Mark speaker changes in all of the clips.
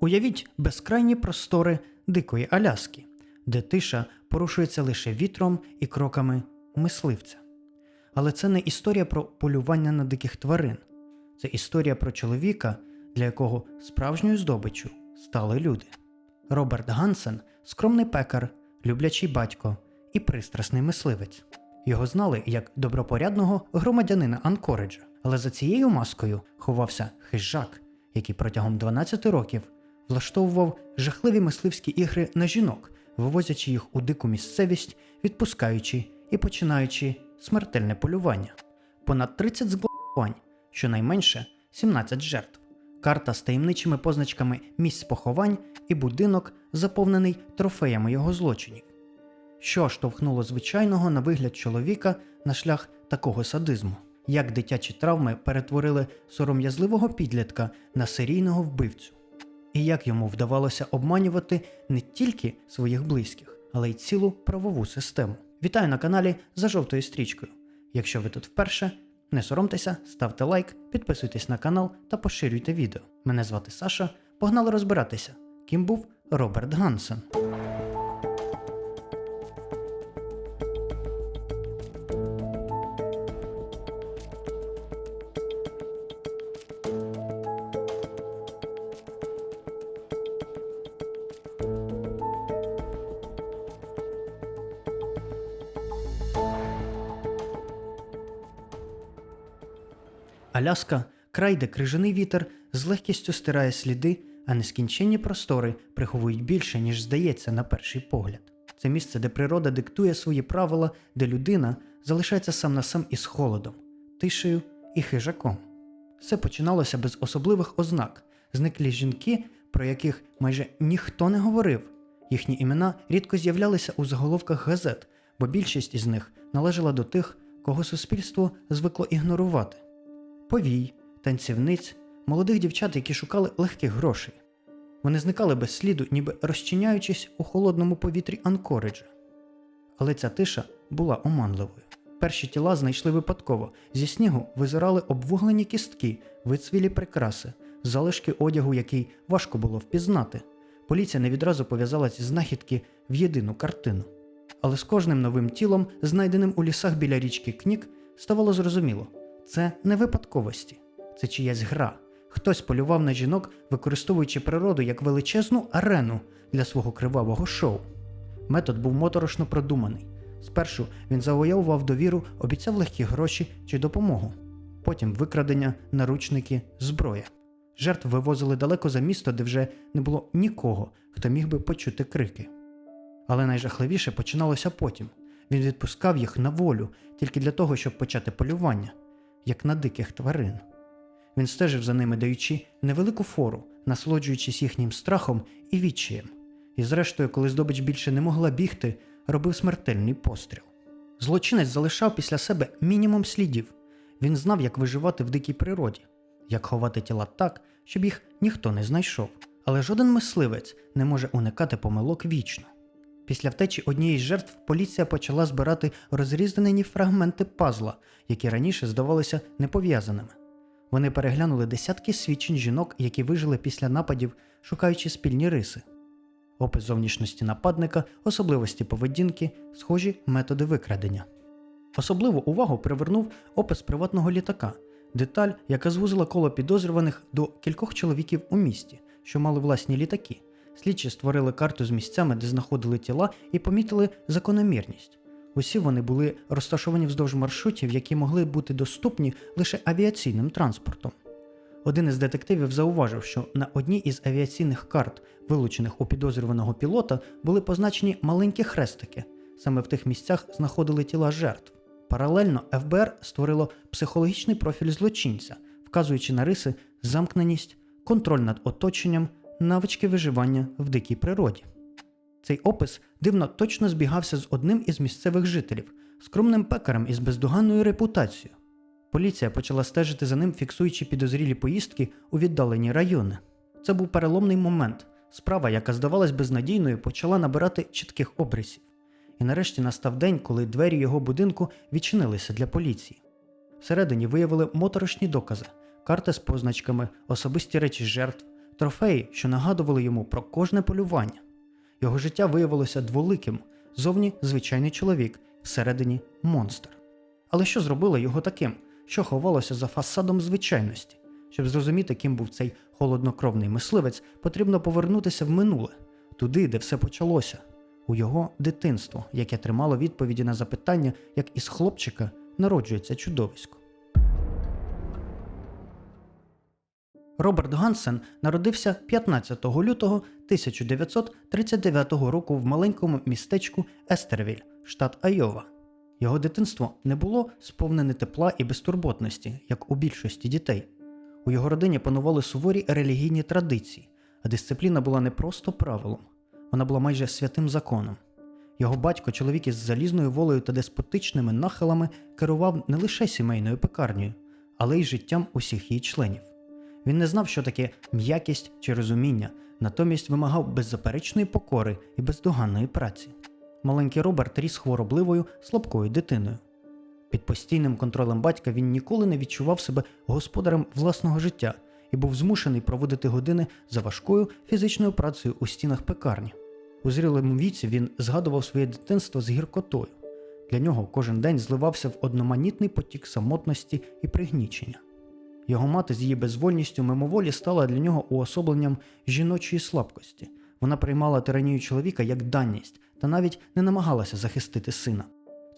Speaker 1: Уявіть безкрайні простори дикої Аляски, де тиша порушується лише вітром і кроками мисливця. Але це не історія про полювання на диких тварин, це історія про чоловіка, для якого справжньою здобиччю стали люди. Роберт Гансен скромний пекар, люблячий батько і пристрасний мисливець. Його знали як добропорядного громадянина Анкориджа, але за цією маскою ховався хижак, який протягом 12 років влаштовував жахливі мисливські ігри на жінок, вивозячи їх у дику місцевість, відпускаючи і починаючи смертельне полювання. Понад 30 зґвалтувань, щонайменше 17 жертв, карта з таємничими позначками місць поховань і будинок, заповнений трофеями його злочинів. Що штовхнуло звичайного на вигляд чоловіка на шлях такого садизму? Як дитячі травми перетворили сором'язливого підлітка на серійного вбивцю? І як йому вдавалося обманювати не тільки своїх близьких, але й цілу правову систему? Вітаю на каналі за жовтою стрічкою. Якщо ви тут вперше, не соромтеся, ставте лайк, підписуйтесь на канал та поширюйте відео. Мене звати Саша. Погнали розбиратися, ким був Роберт Гансен. Аляска край, де крижаний вітер з легкістю стирає сліди, а нескінченні простори приховують більше, ніж здається на перший погляд. Це місце, де природа диктує свої правила, де людина залишається сам на сам із холодом, тишею і хижаком. Все починалося без особливих ознак. Зниклі жінки, про яких майже ніхто не говорив. Їхні імена рідко з'являлися у заголовках газет, бо більшість із них належала до тих, кого суспільство звикло ігнорувати повій, танцівниць, молодих дівчат, які шукали легких грошей. Вони зникали без сліду, ніби розчиняючись у холодному повітрі Анкориджа. Але ця тиша була оманливою. Перші тіла знайшли випадково. Зі снігу визирали обвуглені кістки, вицвілі прикраси, залишки одягу, який важко було впізнати. Поліція не відразу пов'язала ці знахідки в єдину картину. Але з кожним новим тілом, знайденим у лісах біля річки Кнік, ставало зрозуміло це не випадковості, це чиясь гра. Хтось полював на жінок, використовуючи природу як величезну арену для свого кривавого шоу. Метод був моторошно продуманий. Спершу він завоював довіру, обіцяв легкі гроші чи допомогу. Потім викрадення, наручники, зброя. Жертв вивозили далеко за місто, де вже не було нікого, хто міг би почути крики. Але найжахливіше починалося потім. Він відпускав їх на волю тільки для того, щоб почати полювання, як на диких тварин. Він стежив за ними, даючи невелику фору, насолоджуючись їхнім страхом і відчаєм. І зрештою, коли здобич більше не могла бігти, робив смертельний постріл. Злочинець залишав після себе мінімум слідів. Він знав, як виживати в дикій природі, як ховати тіла так, щоб їх ніхто не знайшов. Але жоден мисливець не може уникати помилок вічно. Після втечі однієї з жертв поліція почала збирати розрізнені фрагменти пазла, які раніше здавалися непов'язаними. Вони переглянули десятки свідчень жінок, які вижили після нападів, шукаючи спільні риси. Опис зовнішності нападника, особливості поведінки, схожі методи викрадення. Особливу увагу привернув опис приватного літака, деталь, яка звузила коло підозрюваних до кількох чоловіків у місті, що мали власні літаки. Слідчі створили карту з місцями, де знаходили тіла, і помітили закономірність. Усі вони були розташовані вздовж маршрутів, які могли бути доступні лише авіаційним транспортом. Один із детективів зауважив, що на одній із авіаційних карт, вилучених у підозрюваного пілота, були позначені маленькі хрестики. Саме в тих місцях знаходили тіла жертв. Паралельно ФБР створило психологічний профіль злочинця, вказуючи на риси замкненість, контроль над оточенням, навички виживання в дикій природі. Цей опис дивно точно збігався з одним із місцевих жителів, скромним пекарем із бездоганною репутацією. Поліція почала стежити за ним, фіксуючи підозрілі поїздки у віддалені райони. Це був переломний момент. Справа, яка здавалась безнадійною, почала набирати чітких обрисів. І нарешті настав день, коли двері його будинку відчинилися для поліції. Всередині виявили моторошні докази, карти з позначками, особисті речі жертв, трофеї, що нагадували йому про кожне полювання. Його життя виявилося дволиким, зовні звичайний чоловік, всередині монстр. Але що зробило його таким, що ховалося за фасадом звичайності? Щоб зрозуміти, ким був цей холоднокровний мисливець, потрібно повернутися в минуле, туди, де все почалося, у його дитинство, яке тримало відповіді на запитання, як із хлопчика народжується чудовисько. Роберт Гансен народився 15 лютого 1939 року в маленькому містечку Естервіль, штат Айова. Його дитинство не було сповнене тепла і безтурботності, як у більшості дітей. У його родині панували суворі релігійні традиції, а дисципліна була не просто правилом, вона була майже святим законом. Його батько, чоловік із залізною волею та деспотичними нахилами, керував не лише сімейною пекарнею, але й життям усіх її членів. Він не знав, що таке м'якість чи розуміння, натомість вимагав беззаперечної покори і бездоганної праці. Маленький Роберт ріс хворобливою, слабкою дитиною. Під постійним контролем батька він ніколи не відчував себе господарем власного життя і був змушений проводити години за важкою фізичною працею у стінах пекарні. У зрілому віці він згадував своє дитинство з гіркотою. Для нього кожен день зливався в одноманітний потік самотності і пригнічення. Його мати з її безвольністю мимоволі стала для нього уособленням жіночої слабкості. Вона приймала тиранію чоловіка як данність та навіть не намагалася захистити сина.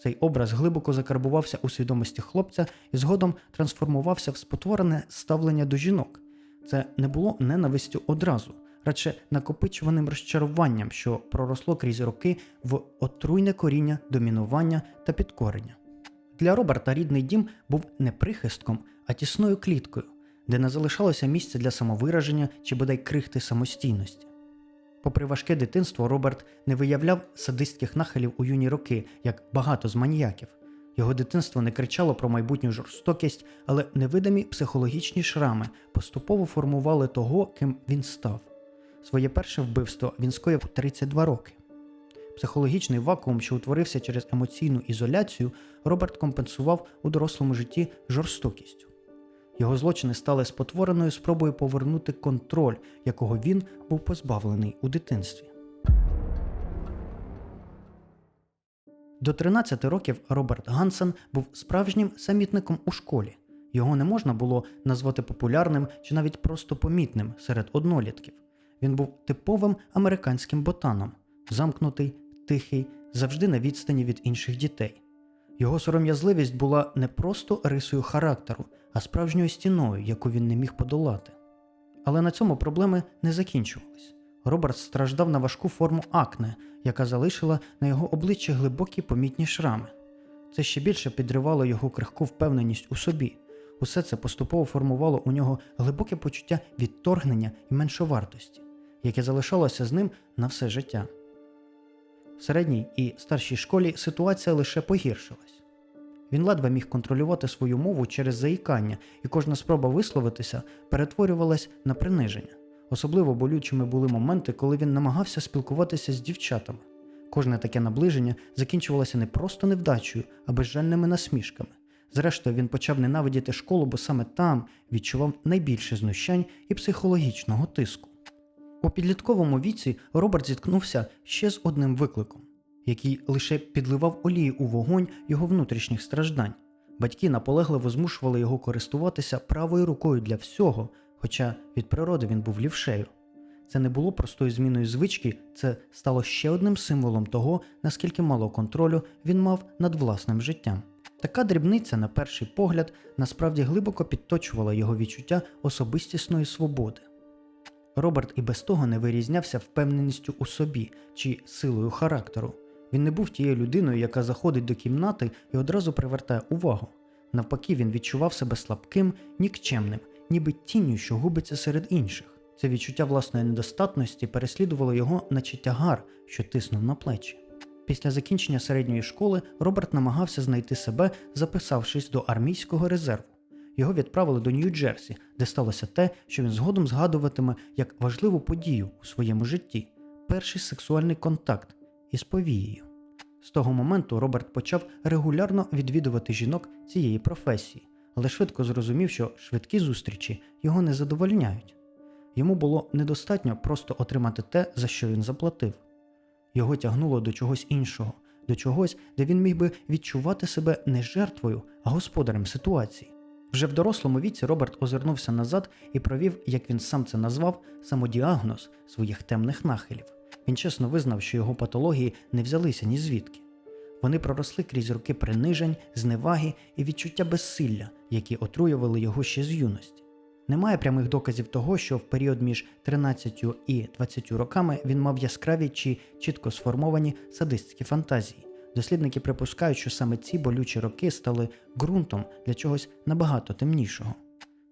Speaker 1: Цей образ глибоко закарбувався у свідомості хлопця і згодом трансформувався в спотворене ставлення до жінок. Це не було ненавистю одразу, радше накопичуваним розчаруванням, що проросло крізь роки в отруйне коріння домінування та підкорення. Для Роберта рідний дім був не прихистком, а тісною кліткою, де не залишалося місця для самовираження чи бодай крихти самостійності. Попри важке дитинство, Роберт не виявляв садистських нахилів у юні роки, як багато з маніяків. Його дитинство не кричало про майбутню жорстокість, але невидимі психологічні шрами поступово формували того, ким він став. Своє перше вбивство він скоїв у 32 роки. Психологічний вакуум, що утворився через емоційну ізоляцію, Роберт компенсував у дорослому житті жорстокістю. Його злочини стали спотвореною спробою повернути контроль, якого він був позбавлений у дитинстві. До 13 років Роберт Гансен був справжнім самітником у школі. Його не можна було назвати популярним чи навіть просто помітним серед однолітків. Він був типовим американським ботаном, замкнутий, тихий, завжди на відстані від інших дітей. Його сором'язливість була не просто рисою характеру, а справжньою стіною, яку він не міг подолати. Але на цьому проблеми не закінчувались. Роберт страждав на важку форму акне, яка залишила на його обличчі глибокі помітні шрами. Це ще більше підривало його крихку впевненість у собі. Усе це поступово формувало у нього глибоке почуття відторгнення і меншовартості, яке залишалося з ним на все життя. В середній і старшій школі ситуація лише погіршилась. Він ледве міг контролювати свою мову через заїкання, і кожна спроба висловитися перетворювалась на приниження. Особливо болючими були моменти, коли він намагався спілкуватися з дівчатами. Кожне таке наближення закінчувалося не просто невдачею, а безжальними насмішками. Зрештою, він почав ненавидіти школу, бо саме там відчував найбільше знущань і психологічного тиску. У підлітковому віці Роберт зіткнувся ще з одним викликом, який лише підливав олію у вогонь його внутрішніх страждань. Батьки наполегливо змушували його користуватися правою рукою для всього, хоча від природи він був лівшею. Це не було простою зміною звички, це стало ще одним символом того, наскільки мало контролю він мав над власним життям. Така дрібниця, на перший погляд, насправді глибоко підточувала його відчуття особистісної свободи. Роберт і без того не вирізнявся впевненістю у собі чи силою характеру. Він не був тією людиною, яка заходить до кімнати і одразу привертає увагу. Навпаки, він відчував себе слабким, нікчемним, ніби тінню, що губиться серед інших. Це відчуття власної недостатності переслідувало його, наче тягар, що тиснув на плечі. Після закінчення середньої школи Роберт намагався знайти себе, записавшись до армійського резерву. Його відправили до Нью-Джерсі, де сталося те, що він згодом згадуватиме як важливу подію у своєму житті перший сексуальний контакт із повією. З того моменту Роберт почав регулярно відвідувати жінок цієї професії, але швидко зрозумів, що швидкі зустрічі його не задовольняють. Йому було недостатньо просто отримати те, за що він заплатив. Його тягнуло до чогось іншого, до чогось, де він міг би відчувати себе не жертвою, а господарем ситуації. Вже в дорослому віці Роберт озирнувся назад і провів, як він сам це назвав, самодіагноз своїх темних нахилів. Він чесно визнав, що його патології не взялися ні звідки. Вони проросли крізь роки принижень, зневаги і відчуття безсилля, які отруювали його ще з юності. Немає прямих доказів того, що в період між 13 і 20 роками він мав яскраві чи чітко сформовані садистські фантазії. Дослідники припускають, що саме ці болючі роки стали ґрунтом для чогось набагато темнішого.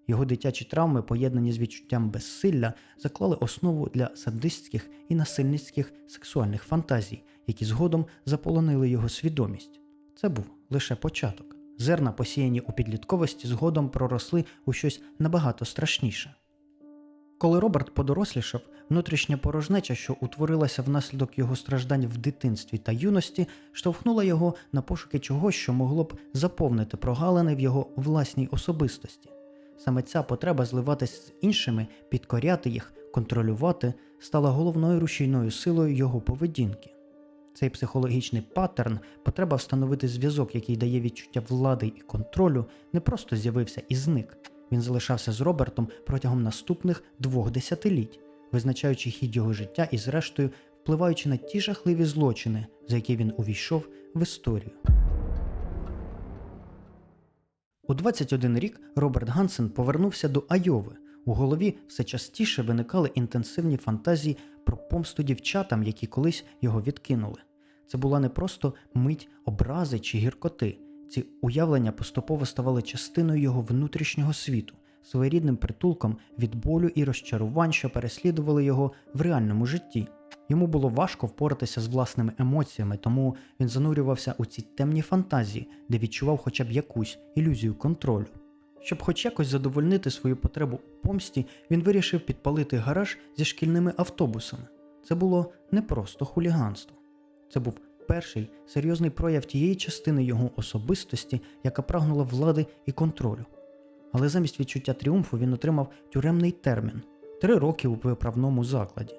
Speaker 1: Його дитячі травми, поєднані з відчуттям безсилля, заклали основу для садистських і насильницьких сексуальних фантазій, які згодом заполонили його свідомість. Це був лише початок. Зерна, посіяні у підлітковості, згодом проросли у щось набагато страшніше. Коли Роберт подорослішав, внутрішня порожнеча, що утворилася внаслідок його страждань в дитинстві та юності, штовхнула його на пошуки чогось, що могло б заповнити прогалини в його власній особистості. Саме ця потреба зливатись з іншими, підкоряти їх, контролювати, стала головною рушійною силою його поведінки. Цей психологічний паттерн, потреба встановити зв'язок, який дає відчуття влади і контролю, не просто з'явився і зник. Він залишався з Робертом протягом наступних двох десятиліть, визначаючи хід його життя і, зрештою, впливаючи на ті жахливі злочини, за які він увійшов в історію. У 21 рік Роберт Гансен повернувся до Айови. У голові все частіше виникали інтенсивні фантазії про помсту дівчатам, які колись його відкинули. Це була не просто мить образи чи гіркоти. Ці уявлення поступово ставали частиною його внутрішнього світу, своєрідним притулком від болю і розчарувань, що переслідували його в реальному житті. Йому було важко впоратися з власними емоціями, тому він занурювався у ці темні фантазії, де відчував хоча б якусь ілюзію контролю. Щоб хоч якось задовольнити свою потребу у помсті, він вирішив підпалити гараж зі шкільними автобусами. Це було не просто хуліганство. Це був перший серйозний прояв тієї частини його особистості, яка прагнула влади і контролю. Але замість відчуття тріумфу він отримав тюремний термін три роки у виправному закладі.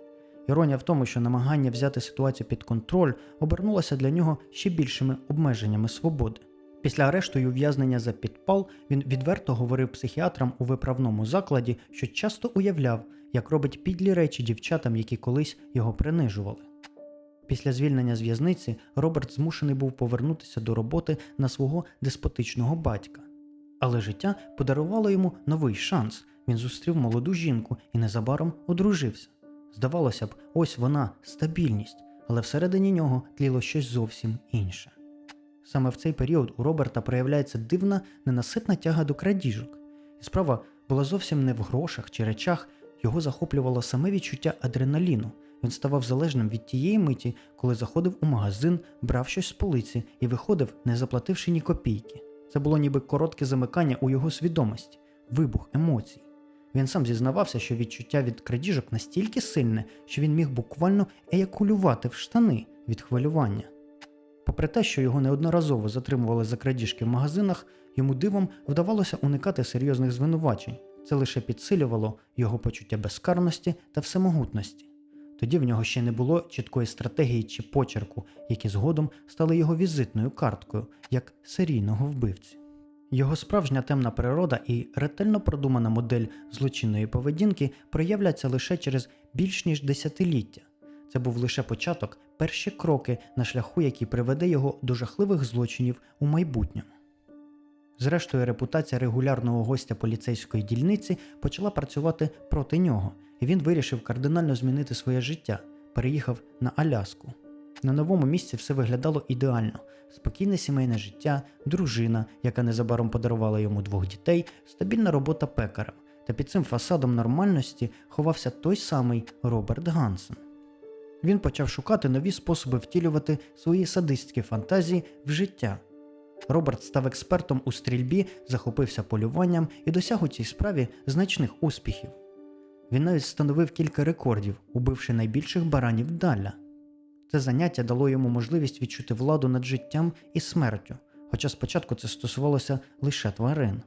Speaker 1: Іронія в тому, що намагання взяти ситуацію під контроль обернулося для нього ще більшими обмеженнями свободи. Після арешту і ув'язнення за підпал він відверто говорив психіатрам у виправному закладі, що часто уявляв, як робить підлі речі дівчатам, які колись його принижували. Після звільнення з в'язниці Роберт змушений був повернутися до роботи на свого деспотичного батька. Але життя подарувало йому новий шанс. Він зустрів молоду жінку і незабаром одружився. Здавалося б, ось вона стабільність, але всередині нього тліло щось зовсім інше. Саме в цей період у Роберта проявляється дивна, ненаситна тяга до крадіжок. І справа була зовсім не в грошах чи речах, його захоплювало саме відчуття адреналіну. Він ставав залежним від тієї миті, коли заходив у магазин, брав щось з полиці і виходив, не заплативши ні копійки. Це було ніби коротке замикання у його свідомості, вибух емоцій. Він сам зізнавався, що відчуття від крадіжок настільки сильне, що він міг буквально еякулювати в штани від хвилювання. Попри те, що його неодноразово затримували за крадіжки в магазинах, йому дивом вдавалося уникати серйозних звинувачень. Це лише підсилювало його почуття безкарності та всемогутності. Тоді в нього ще не було чіткої стратегії чи почерку, які згодом стали його візитною карткою як серійного вбивці. Його справжня темна природа і ретельно продумана модель злочинної поведінки проявляться лише через більш ніж десятиліття. Це був лише початок, перші кроки на шляху, який приведе його до жахливих злочинів у майбутньому. Зрештою, репутація регулярного гостя поліцейської дільниці почала працювати проти нього, і він вирішив кардинально змінити своє життя, переїхав на Аляску. На новому місці все виглядало ідеально: спокійне сімейне життя, дружина, яка незабаром подарувала йому двох дітей, стабільна робота пекарем. Та під цим фасадом нормальності ховався той самий Роберт Гансен. Він почав шукати нові способи втілювати свої садистські фантазії в життя. Роберт став експертом у стрільбі, захопився полюванням і досяг у цій справі значних успіхів. Він навіть встановив кілька рекордів, убивши найбільших баранів Далля. Це заняття дало йому можливість відчути владу над життям і смертю, хоча спочатку це стосувалося лише тварин.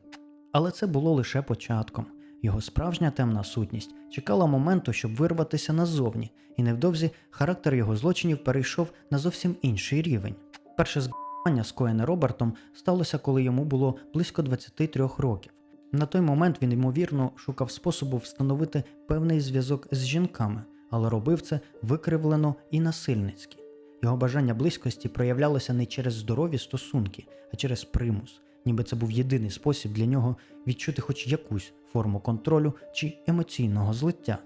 Speaker 1: Але це було лише початком. Його справжня темна сутність чекала моменту, щоб вирватися назовні, і невдовзі характер його злочинів перейшов на зовсім інший рівень. Перше збування, скоєне Робертом, сталося, коли йому було близько 23 років. На той момент він, ймовірно, шукав способу встановити певний зв'язок з жінками, але робив це викривлено і насильницьки. Його бажання близькості проявлялося не через здорові стосунки, а через примус, ніби це був єдиний спосіб для нього відчути хоч якусь форму контролю чи емоційного злиття.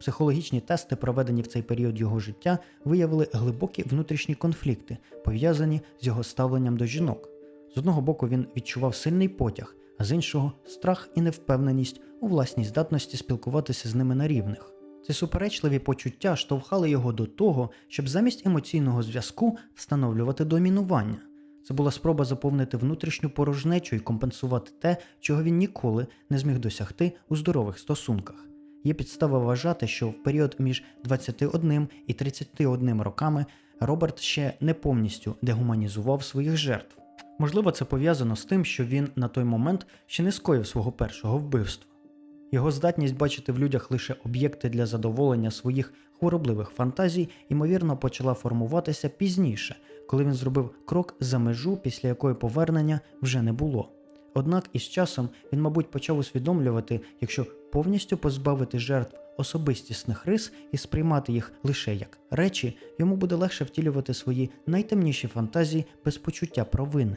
Speaker 1: Психологічні тести, проведені в цей період його життя, виявили глибокі внутрішні конфлікти, пов'язані з його ставленням до жінок. З одного боку, він відчував сильний потяг, а з іншого страх і невпевненість у власній здатності спілкуватися з ними на рівних. Ці суперечливі почуття штовхали його до того, щоб замість емоційного зв'язку встановлювати домінування. Це була спроба заповнити внутрішню порожнечу і компенсувати те, чого він ніколи не зміг досягти у здорових стосунках. Є підстава вважати, що в період між 21 і 31 роками Роберт ще не повністю дегуманізував своїх жертв. Можливо, це пов'язано з тим, що він на той момент ще не скоїв свого першого вбивства. Його здатність бачити в людях лише об'єкти для задоволення своїх хворобливих фантазій, ймовірно, почала формуватися пізніше, коли він зробив крок за межу, після якої повернення вже не було. Однак із часом він, мабуть, почав усвідомлювати, якщо повністю позбавити жертв особистісних рис і сприймати їх лише як речі, йому буде легше втілювати свої найтемніші фантазії без почуття провини.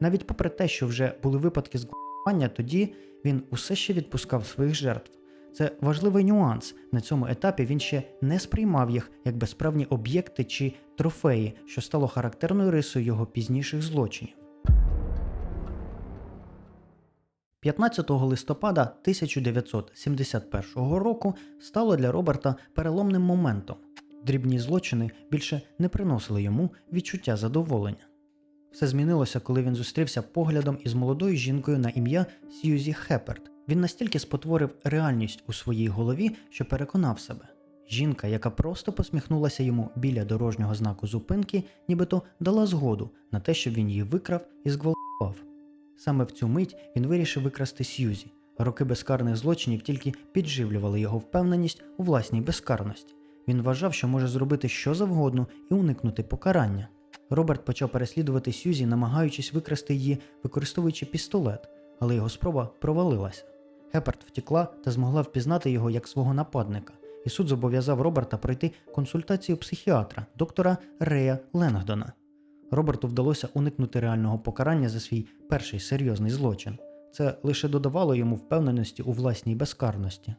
Speaker 1: Навіть попри те, що вже були випадки зґвалтування, тоді він усе ще відпускав своїх жертв. Це важливий нюанс. На цьому етапі він ще не сприймав їх як безправні об'єкти чи трофеї, що стало характерною рисою його пізніших злочинів. 15 листопада 1971 року стало для Роберта переломним моментом. Дрібні злочини більше не приносили йому відчуття задоволення. Все змінилося, коли він зустрівся поглядом із молодою жінкою на ім'я Сьюзі Хепперд. Він настільки спотворив реальність у своїй голові, що переконав себе. Жінка, яка просто посміхнулася йому біля дорожнього знаку зупинки, нібито дала згоду на те, щоб він її викрав і зґвалтував. Саме в цю мить він вирішив викрасти Сьюзі. Роки безкарних злочинів тільки підживлювали його впевненість у власній безкарності. Він вважав, що може зробити що завгодно і уникнути покарання. Роберт почав переслідувати Сьюзі, намагаючись викрасти її, використовуючи пістолет, але його спроба провалилася. Гепард втекла та змогла впізнати його як свого нападника, і суд зобов'язав Роберта пройти консультацію психіатра, доктора Рея Ленгдона. Роберту вдалося уникнути реального покарання за свій перший серйозний злочин. Це лише додавало йому впевненості у власній безкарності.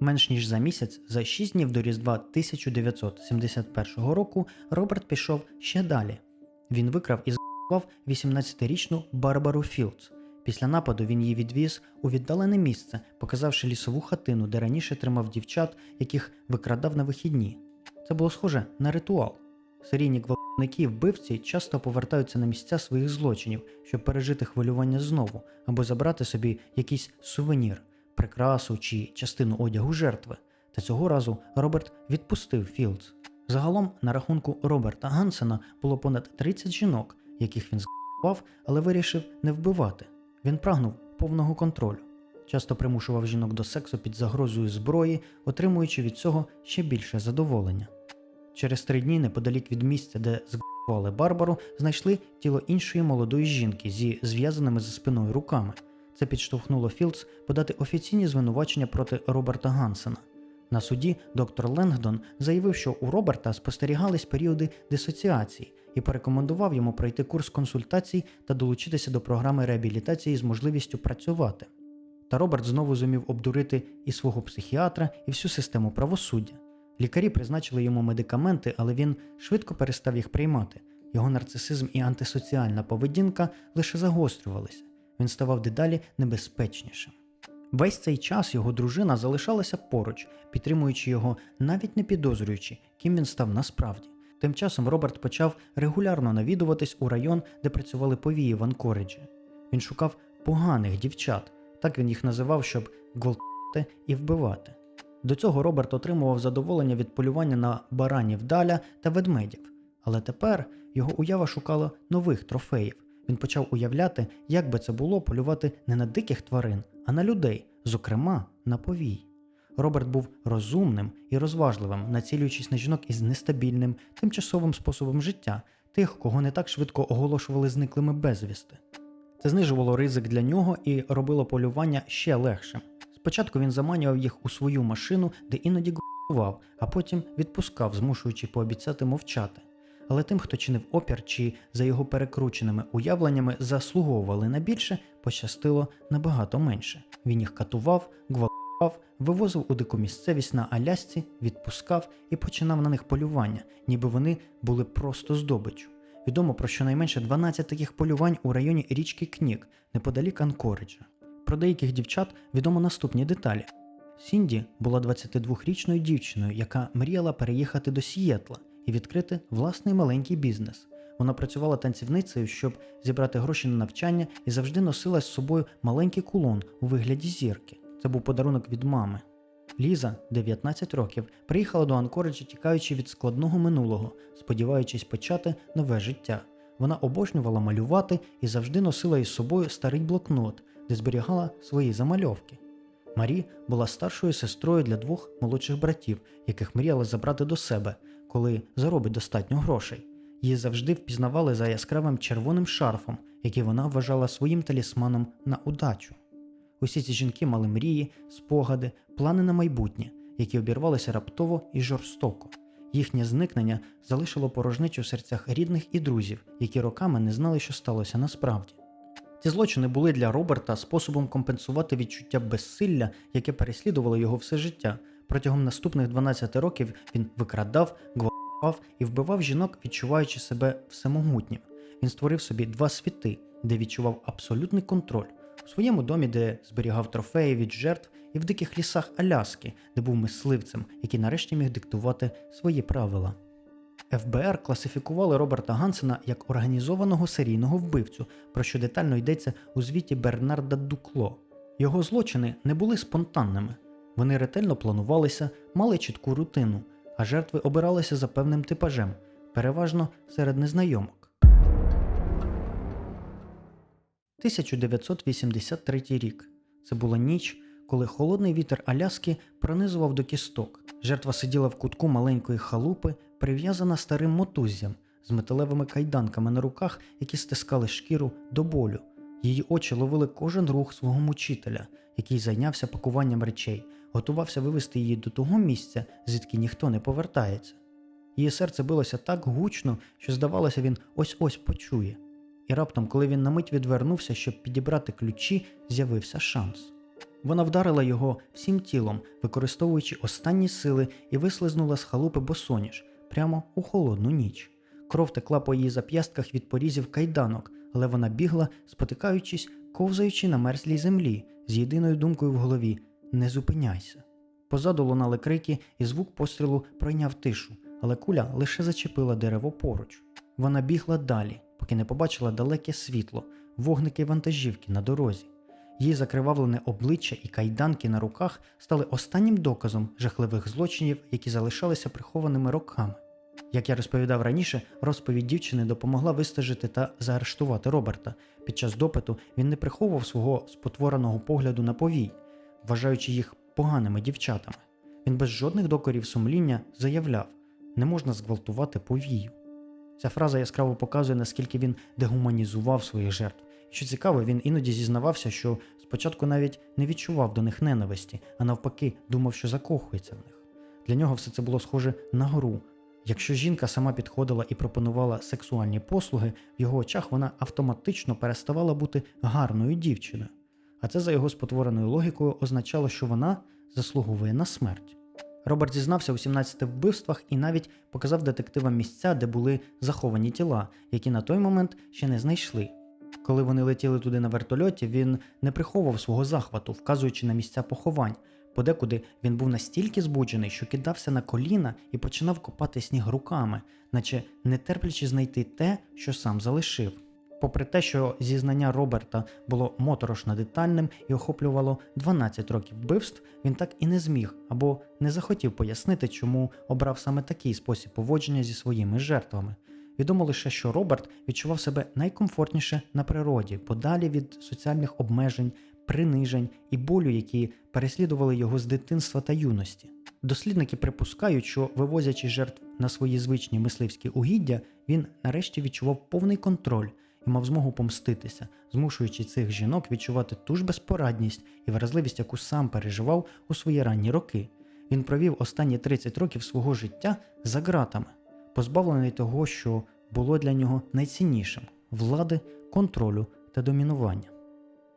Speaker 1: Менш ніж за місяць, за 6 днів до Різдва 1971 року, Роберт пішов ще далі. Він викрав і зґвалтував 18-річну Барбару Філдс. Після нападу він її відвіз у віддалене місце, показавши лісову хатину, де раніше тримав дівчат, яких викрадав на вихідні. Це було схоже на ритуал. Серійні гвалтівники і вбивці часто повертаються на місця своїх злочинів, щоб пережити хвилювання знову або забрати собі якийсь сувенір, прикрасу чи частину одягу жертви. Та цього разу Роберт відпустив Філдс. Загалом на рахунку Роберта Гансена було понад 30 жінок, яких він зґвалтував, але вирішив не вбивати. Він прагнув повного контролю. Часто примушував жінок до сексу під загрозою зброї, отримуючи від цього ще більше задоволення. Через три дні, неподалік від місця, де зґвалтували Барбару, знайшли тіло іншої молодої жінки зі зв'язаними за спиною руками. Це підштовхнуло Філдс подати офіційні звинувачення проти Роберта Гансена. На суді доктор Ленгдон заявив, що у Роберта спостерігались періоди дисоціації і порекомендував йому пройти курс консультацій та долучитися до програми реабілітації з можливістю працювати. Та Роберт знову зумів обдурити і свого психіатра, і всю систему правосуддя. Лікарі призначили йому медикаменти, але він швидко перестав їх приймати. Його нарцисизм і антисоціальна поведінка лише загострювалися. Він ставав дедалі небезпечнішим. Весь цей час його дружина залишалася поруч, підтримуючи його, навіть не підозрюючи, ким він став насправді. Тим часом Роберт почав регулярно навідуватись у район, де працювали повії в Анкориджі. Він шукав поганих дівчат, так він їх називав, щоб гвалтувати і вбивати. До цього Роберт отримував задоволення від полювання на баранів даля та ведмедів. Але тепер його уява шукала нових трофеїв. Він почав уявляти, як би це було полювати не на диких тварин, а на людей, зокрема на повій. Роберт був розумним і розважливим, націлюючись на жінок із нестабільним, тимчасовим способом життя, тих, кого не так швидко оголошували зниклими безвісти. Це знижувало ризик для нього і робило полювання ще легшим. Спочатку він заманював їх у свою машину, де іноді гував, а потім відпускав, змушуючи пообіцяти мовчати. Але тим, хто чинив опір чи за його перекрученими уявленнями заслуговували на більше, пощастило набагато менше. Він їх катував, гвалтував, вивозив у дику місцевість на Алясці, відпускав і починав на них полювання, ніби вони були просто здобиччю. Відомо про щонайменше 12 таких полювань у районі річки Кнік, неподалік Анкориджа. Про деяких дівчат відомо наступні деталі. Сінді була 22-річною дівчиною, яка мріяла переїхати до Сієтла і відкрити власний маленький бізнес. Вона працювала танцівницею, щоб зібрати гроші на навчання і завжди носила з собою маленький кулон у вигляді зірки. Це був подарунок від мами. Ліза, 19 років, приїхала до Анкориджа, тікаючи від складного минулого, сподіваючись почати нове життя. Вона обожнювала малювати і завжди носила із собою старий блокнот, де зберігала свої замальовки. Марі була старшою сестрою для двох молодших братів, яких мріяли забрати до себе, коли заробить достатньо грошей. Її завжди впізнавали за яскравим червоним шарфом, який вона вважала своїм талісманом на удачу. Усі ці жінки мали мрії, спогади, плани на майбутнє, які обірвалися раптово і жорстоко. Їхнє зникнення залишило порожнечу в серцях рідних і друзів, які роками не знали, що сталося насправді. Ці злочини були для Роберта способом компенсувати відчуття безсилля, яке переслідувало його все життя. Протягом наступних 12 років він викрадав, гвалтував і вбивав жінок, відчуваючи себе всемогутнім. Він створив собі два світи, де відчував абсолютний контроль. У своєму домі, де зберігав трофеї від жертв, і в диких лісах Аляски, де був мисливцем, який нарешті міг диктувати свої правила. ФБР класифікували Роберта Гансена як організованого серійного вбивцю, про що детально йдеться у звіті Бернарда Дукло. Його злочини не були спонтанними. Вони ретельно планувалися, мали чітку рутину, а жертви обиралися за певним типажем, переважно серед незнайомок. 1983 рік. Це була ніч, коли холодний вітер Аляски пронизував до кісток. Жертва сиділа в кутку маленької халупи, прив'язана старим мотуззям з металевими кайданками на руках, які стискали шкіру до болю. Її очі ловили кожен рух свого мучителя, який зайнявся пакуванням речей, готувався вивести її до того місця, звідки ніхто не повертається. Її серце билося так гучно, що, здавалося, він ось ось почує. І раптом, коли він на мить відвернувся, щоб підібрати ключі, з'явився шанс. Вона вдарила його всім тілом, використовуючи останні сили, і вислизнула з халупи босоніж прямо у холодну ніч. Кров текла по її зап'ястках від порізів кайданок, але вона бігла, спотикаючись, ковзаючи на мерзлій землі, з єдиною думкою в голові не зупиняйся. Позаду лунали крики, і звук пострілу пройняв тишу, але куля лише зачепила дерево поруч. Вона бігла далі, поки не побачила далеке світло, вогники вантажівки на дорозі. Її закривавлене обличчя і кайданки на руках стали останнім доказом жахливих злочинів, які залишалися прихованими роками. Як я розповідав раніше, розповідь дівчини допомогла вистежити та заарештувати Роберта. Під час допиту він не приховував свого спотвореного погляду на повій, вважаючи їх поганими дівчатами. Він без жодних докорів сумління заявляв: не можна зґвалтувати повію. Ця фраза яскраво показує, наскільки він дегуманізував своїх жертв. Що цікаво, він іноді зізнавався, що спочатку навіть не відчував до них ненависті, а навпаки, думав, що закохується в них. Для нього все це було схоже на гру. Якщо жінка сама підходила і пропонувала сексуальні послуги, в його очах вона автоматично переставала бути гарною дівчиною. А це за його спотвореною логікою означало, що вона заслуговує на смерть. Роберт зізнався у 17 вбивствах і навіть показав детективам місця, де були заховані тіла, які на той момент ще не знайшли. Коли вони летіли туди на вертольоті, він не приховував свого захвату, вказуючи на місця поховань. Подекуди він був настільки збуджений, що кидався на коліна і починав копати сніг руками, наче не терплячи знайти те, що сам залишив. Попри те, що зізнання Роберта було моторошно детальним і охоплювало 12 років вбивств, він так і не зміг або не захотів пояснити, чому обрав саме такий спосіб поводження зі своїми жертвами. Відомо лише, що Роберт відчував себе найкомфортніше на природі, подалі від соціальних обмежень, принижень і болю, які переслідували його з дитинства та юності. Дослідники припускають, що вивозячи жертв на свої звичні мисливські угіддя, він нарешті відчував повний контроль і мав змогу помститися, змушуючи цих жінок відчувати ту ж безпорадність і вразливість, яку сам переживав у свої ранні роки. Він провів останні 30 років свого життя за ґратами, позбавлений того, що було для нього найціннішим влади, контролю та домінування.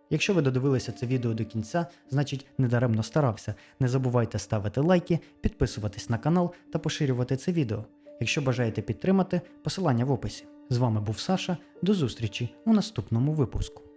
Speaker 1: Якщо ви додивилися це відео до кінця, значить недаремно старався. Не забувайте ставити лайки, підписуватись на канал та поширювати це відео. Якщо бажаєте підтримати, посилання в описі. З вами був Саша. До зустрічі у наступному випуску.